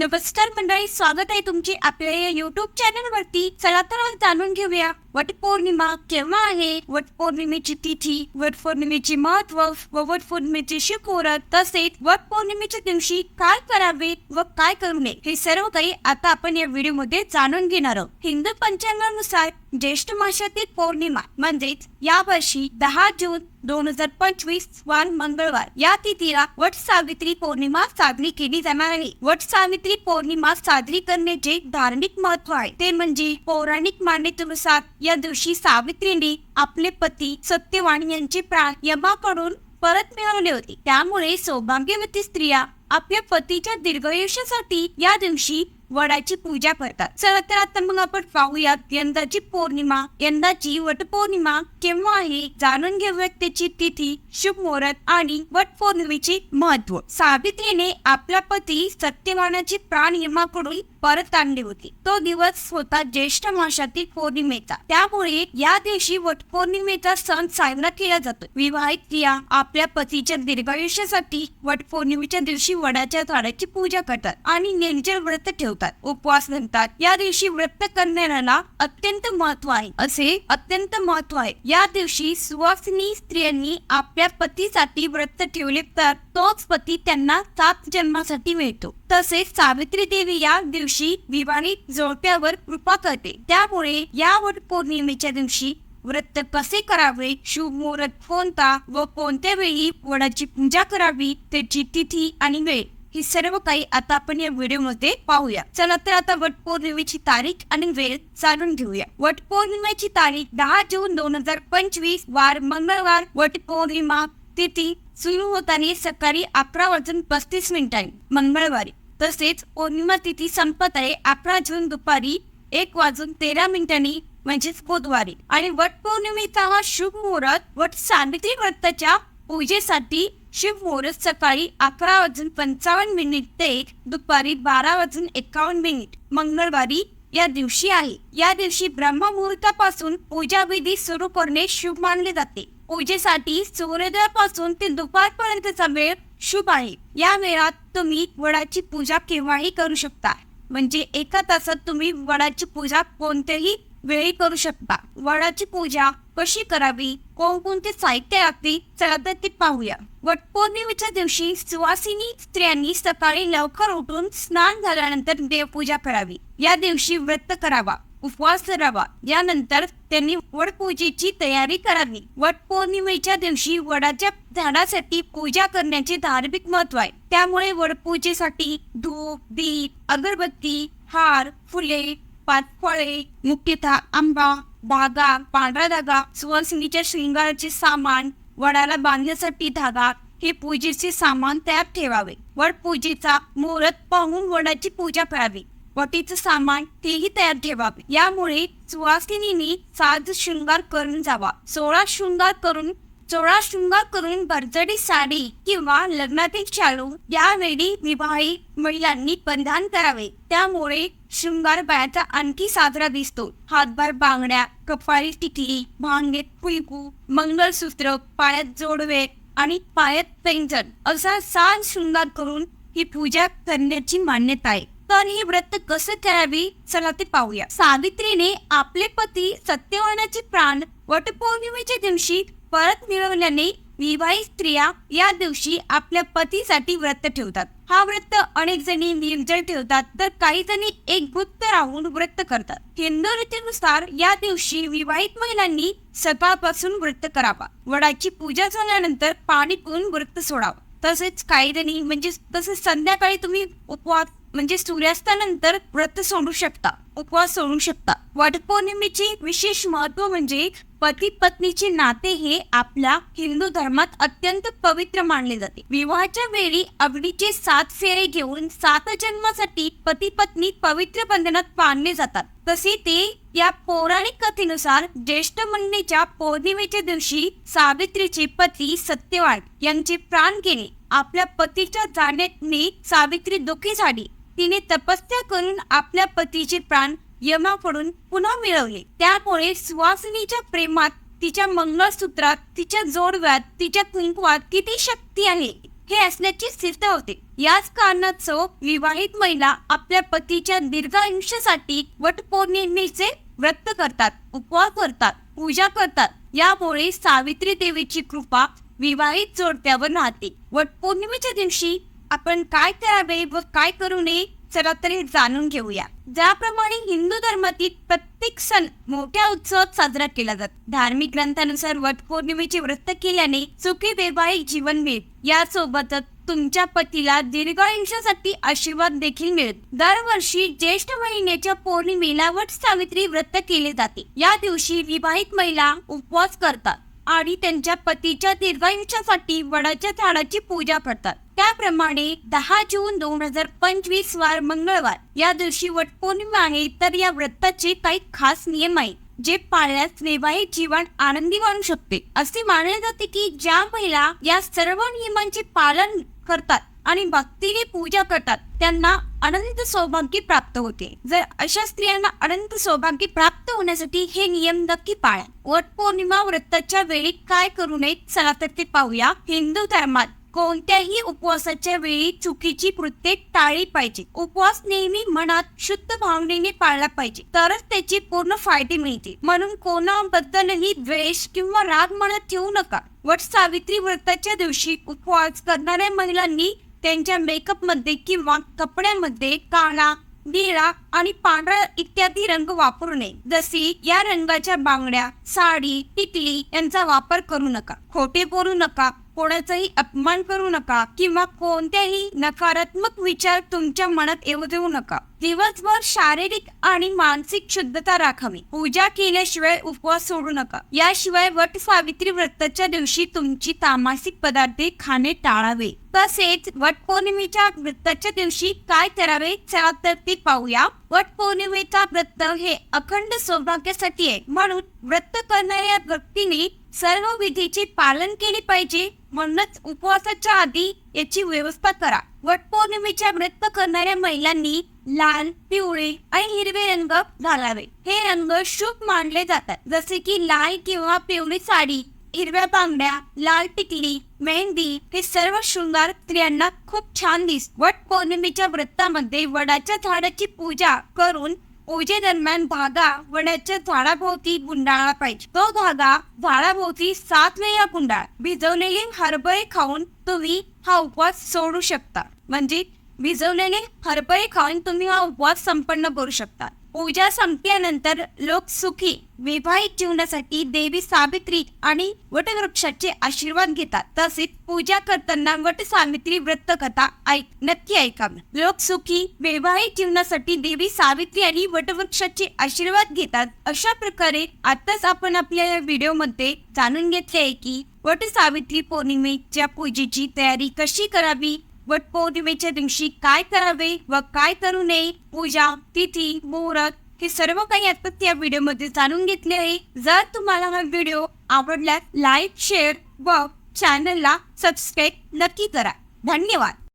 नमस्कार मंडळी स्वागत आहे तुमचे आपल्या या युट्यूब चॅनल वरती. चला तर जाणून घेऊया. वटपौर्णिमा केव्हा आहे वटपौर्णिमेची तिथी वटपौर्णिमेचे महत्त्व व वटपौर्णिमेचे शिखोर तसेच वट पौर्णिमेच्या दिवशी काय करावे व काय करू नये हे सर्व काही आता आपण या व्हिडिओमध्ये जाणून घेणार आहोत हिंदू पंचांगानुसार ज्येष्ठ मासातील पौर्णिमा म्हणजेच या वर्षी दहा जून दोन हजार पंचवीस वार मंगळवार या तिथीला वट सावित्री पौर्णिमा साजरी केली जाणार आहे वट सावित्री पौर्णिमा साजरी करण्याचे धार्मिक महत्त्व आहे ते म्हणजे पौराणिक मान्यतेनुसार या दिवशी सावित्रीने आपले पती सत्यवाण यांचे प्राण यमाकडून परत मिळवले होते. त्यामुळे सौभाग्यवती स्त्रिया आपल्या पतीच्या दीर्घायुष्यासाठी या दिवशी वडाची पूजा करतात. चला तर आता मग आपण पाहूयात यंदाची पौर्णिमा. यंदाची वटपौर्णिमा केव्हा आहे? जाणून घेऊयात त्याची तिथी शुभ मुहूर्त आणि वट पौर्णिमेचे महत्त्व सावित्रीने आपला पती सत्यवानाची प्राण यमाकडून परत आणले होते. तो दिवस होता ज्येष्ठ माशातील पौर्णिमेचा. त्यामुळे या दिवशी वटपौर्णिमेचा सण साजरा केला जातो. विवाहित स्त्रिया आपल्या पतीच्या दीर्घायुष्यासाठी वटपौर्णिमेच्या दिवशी वडाच्या झाडाची पूजा करतात आणि निर्जल व्रत ठेवतात. उपवास धरतात या दिवशी व्रत करणाऱ्याला अत्यंत महत्त्व आहे. असे? अत्यंत महत्त्व आहे. या दिवशी सुवासिनी स्त्रियांनी आपल्या पतीसाठी व्रत ठेवले तर तोच पती त्यांना सात जन्मासाठी मिळतो. तसेच सावित्री देवी या दिवशी विवाहित जोडप्यावर कृपा करते. त्यामुळे या वट पौर्णिमेच्या दिवशी व्रत कसे करावे शुभ मुहूर्त कोणता व कोणत्या वेळी वडाची पूजा करावी त्याची तिथी आणि वेळ. ही सर्व काही आता आपण या व्हिडिओमध्ये पाहूया. चला तर आता वटपौर्णिमेची तारीख आणि वेळ जाणून घेऊया. वटपौर्णिमेची तारीख दहा जून दोन हजार पंचवीस वार मंगळवार वटपौर्णिमा तिथी सुरू होताना सकाळी अकरा वाजून पस्तीस मिनिटांनी मंगळवारी. तसेच पौर्णिमा तिथी संपत आहे अकरा जून दुपारी एक वाजून तेरा मिनिटांनी म्हणजेच बुधवारी. आणि वट पौर्णिमेचा हा शुभ मुहूर्त वट सावित्री व्रताच्या पूजेसाठी शिव मुहूर्त सकाळी अकरा वाजून पंचावन्न मिनिट ते दुपारी बारा वाजून एकावन्न मिनिट मंगळवारी या दिवशी आहे. या दिवशी ब्रह्ममुहूर्तापासून पूजा विधी सुरू करणे शुभ मानले जाते. पूजेसाठी सूर्योदयापासून ते दुपारपर्यंतचा वेळ शुभ आहे. या वेळात तुम्ही वडाची पूजा केव्हाही करू शकता. म्हणजे एका तासात तुम्ही वडाची पूजा कोणत्याही वेळी करू शकता. वडाची पूजा कशी करावी? कोणकोणते साहित्य लागते? चला तर ते पाहूया. वटपौर्णिमेच्या दिवशी सुवासिनी स्त्रियांनी सकाळी लवकर उठून स्नान झाल्यानंतर देवपूजा करावी. या दिवशी व्रत करावा उपवास धरावा. यानंतर त्यांनी वडपूजेची तयारी करावी. वटपौर्णिमेच्या दिवशी वडाच्या झाडासाठी पूजा करण्याचे धार्मिक महत्त्व आहे. त्यामुळे वडपूजेसाठी धूप दीप अगरबत्ती हार फुले पातफळे मुख्यतः आंबा धागा पांढरा धागा सुवासिनीच्या शृंगाराचे सामान वडाला बांधण्यासाठी धागा हे पूजेचे सामान तयार ठेवावे. वड पूजेचा मुहूर्त पाहून वडाची पूजा करावी. वटीचं सामान तेही तयार ठेवावे. यामुळे सुवासिनीने साज शृंगार करून जावा. सोळा शृंगार करून चोळा शृंगार करून भरजडी साडी किंवा लग्नातील शालू यावेळी विवाहित महिलांनी परिधान करावे. त्यामुळे शृंगार बायाचा आणखी साजरा दिसतो. हातभार बांगड्या कपाळी टिकली भांगेत फुलकू मंगळसूत्र पायात जोडवे आणि पायात पेंजन असा साज शृंगार करून ही पूजा करण्याची मान्यता आहे. तर हे व्रत कसं करावी? चला ते पाहूया. सावित्रीने आपले पती सत्यवानाचे प्राण वटपौर्णिमेच्या दिवशी परत मिळवल्याने विवाहित स्त्रिया या दिवशी आपल्या पतीसाठी व्रत ठेवतात. हा व्रत अनेक जणी निर्जळ ठेवतात तर काही जणी एक गुप्त राहून व्रत करतात. हिंदू रीतीनुसार या दिवशी विवाहित महिलांनी सकाळपासून व्रत करावा. वडाची पूजा झाल्यानंतर पाणी पिऊन व्रत सोडावं. तसेच काही जणी म्हणजे तसेच संध्याकाळी तुम्ही उपवास म्हणजे सूर्यास्तानंतर व्रत सोडू शकता. उपवास सोडू शकता. वटपौर्णिमेचे विशेष महत्त्व म्हणजे पती पत्नीचे नाते हे आपल्या हिंदू धर्मात अत्यंत पवित्र मानले जाते. विवाहाच्या वेळी अग्नीचे सात फेरे घेऊन सात जन्मासाठी पती पत्नी पवित्र बंधनात बांधले जातात. तसे ते या पौराणिक कथेनुसार ज्येष्ठ महिन्याच्या पौर्णिमेच्या दिवशी सावित्रीचे पती सत्यवान यांचे प्राण गेले आपल्या पतीच्या जाण्याने सावित्री दुःखी झाली. तिने तपस्या करून आपल्या पतीचे प्राण यमाकडून पुन्हा मिळवले. त्यामुळे सुवासिनीच्या प्रेमात तिच्या मंगळसूत्रात तिच्या जोडव्यात तिच्या कुंकवात किती शक्ती आहे हे असण्याची सिद्ध होते. याच कारणाचं विवाहित महिला आपल्या पतीच्या दीर्घ आयुष्यासाठी वटपौर्णिमेचे व्रत करतात उपवास करतात पूजा करतात. यामुळे सावित्री देवीची कृपा विवाहित जोडत्यावर राहते. वटपौर्णिमेच्या दिवशी आपण काय करावे व काय करू नये चला तरी जाणून घेऊया. ज्याप्रमाणे हिंदू धर्मातील प्रत्येक सण मोठ्या उत्सवात साजरा केला जातो. धार्मिक ग्रंथानुसार वटपौर्णिमेचे व्रत केल्याने सुखी वैवाहिक जीवन मिळेल. यासोबतच तुमच्या पतीला दीर्घायुष्यासाठी आशीर्वाद देखील मिळेल. दरवर्षी ज्येष्ठ महिन्याच्या पौर्णिमेला वट सावित्री व्रत केले जाते. या दिवशी विवाहित महिला उपवास करतात. आणि त्यांच्या पतीच्या दीर्घायुष्यासाठी वडाच्या झाडाची पूजा करतात. त्याप्रमाणे दहा जून दोन हजार पंचवीस वार मंगळवार. या दिवशी वटपौर्णिमा आहे तर या व्रताचे काही खास नियम आहेत जे पाळल्यास वैवाहिक जीवन आनंदी बनू शकते. असे मानले जाते की ज्या महिला या सर्व नियमांचे पालन करतात आणि भक्तीने पूजा करतात त्यांना अनंत सौभाग्य प्राप्त होते. जर अशा स्त्रियांना अनंत सौभाग्य प्राप्त होण्यासाठी हे नियम नक्की पाळा. वट पौर्णिमा व्रताच्या वेळी काय करू नये चला तर ते पाहूया. हिंदू धर्मात कोणत्याही उपवासाच्या वेळी चुकीची कृत्ये टाळली पाहिजे. उपवास नेहमी मनात शुद्ध भावनेने पाळला पाहिजे तरच त्याचे पूर्ण फायदे मिळतील. म्हणून कोणाबद्दलही द्वेष किंवा राग मनात ठेवू नका. वट सावित्री व्रताच्या दिवशी उपवास करणाऱ्या महिलांनी त्यांच्या मेकअपमध्ये किंवा कपड्यामध्ये काळा निळा आणि पांढरा इत्यादी रंग वापरू नये. जसे या रंगाच्या बांगड्या साडी टिकली यांचा वापर करू नका. खोटे बोलू नका. कोणाचाही अपमान करू नका किंवा कोणत्याही नकारात्मक विचार तुमच्या मनात येऊ देऊ नका. दिवसभर शारीरिक आणि मानसिक शुद्धता राखावी पूजा केल्याशिवाय उपवास सोडू नका. याशिवाय वट सावित्री व्रताच्या दिवशी तुमची तामासिक पदार्थे खाणे टाळावे. तसेच वट पौर्णिमेच्या व्रताच्या दिवशी काय करावे चला तर ते पाहूया. वट पौर्णिमेचा व्रत हे अखंड सौभाग्यासाठी आहे. म्हणून व्रत करणाऱ्या व्यक्तीने सर्व विधीचे पालन केले पाहिजे म्हणूनच उपवासाच्या आधी याची व्यवस्था करा. वटपौर्णिमेच्या व्रत करणाऱ्या महिलांनी लाल पिवळे आणि हिरवे रंग घालावे. हे रंग शुभ मानले जातात. जसे की लाल किंवा पिवळी साडी हिरव्या बांगड्या लाल टिकली मेहंदी हे सर्व शृंगार स्त्रियांना खूप छान दिस वट पौर्णिमेच्या व्रतामध्ये वडाच्या झाडाची पूजा करून पूजेदरम्यान धागा वड्याच्या झाडाभोवती गुंडाळला पाहिजे. तो धागा झाडाभोवती सात वेळा गुंडाळ. भिजवलेले हरभरे खाऊन तुम्ही हा उपवास सोडू शकता. म्हणजे भिजवलेले हरभरे खाऊन तुम्ही हा उपवास संपन्न करू शकता. पूजा संपल्यानंतर लोक सुखी वैवाहिक जीवनासाठी देवी सावित्री आणि वटवृक्षाचे आशीर्वाद घेतात. तसेच पूजा करताना वट सावित्री व्रत कथा ऐक नक्की ऐकावी लोक सुखी वैवाहिक जीवनासाठी देवी सावित्री आणि वटवृक्षाचे आशीर्वाद घेतात. अशा प्रकारे आताच आपण आपल्या या व्हिडिओमध्ये जाणून घेतले आहे की वट सावित्री पौर्णिमेच्या पूजेची तयारी कशी करावी वट पौर्णिमेच्या दिवशी काय करावे व काय करू नये पूजा तिथी मुहूर्त हे सर्व काही आता त्या व्हिडिओमध्ये जाणून घेतले आहे. जर तुम्हाला हा व्हिडिओ आवडल्यास लाईक शेअर व चॅनलला सबस्क्राईब नक्की करा. धन्यवाद.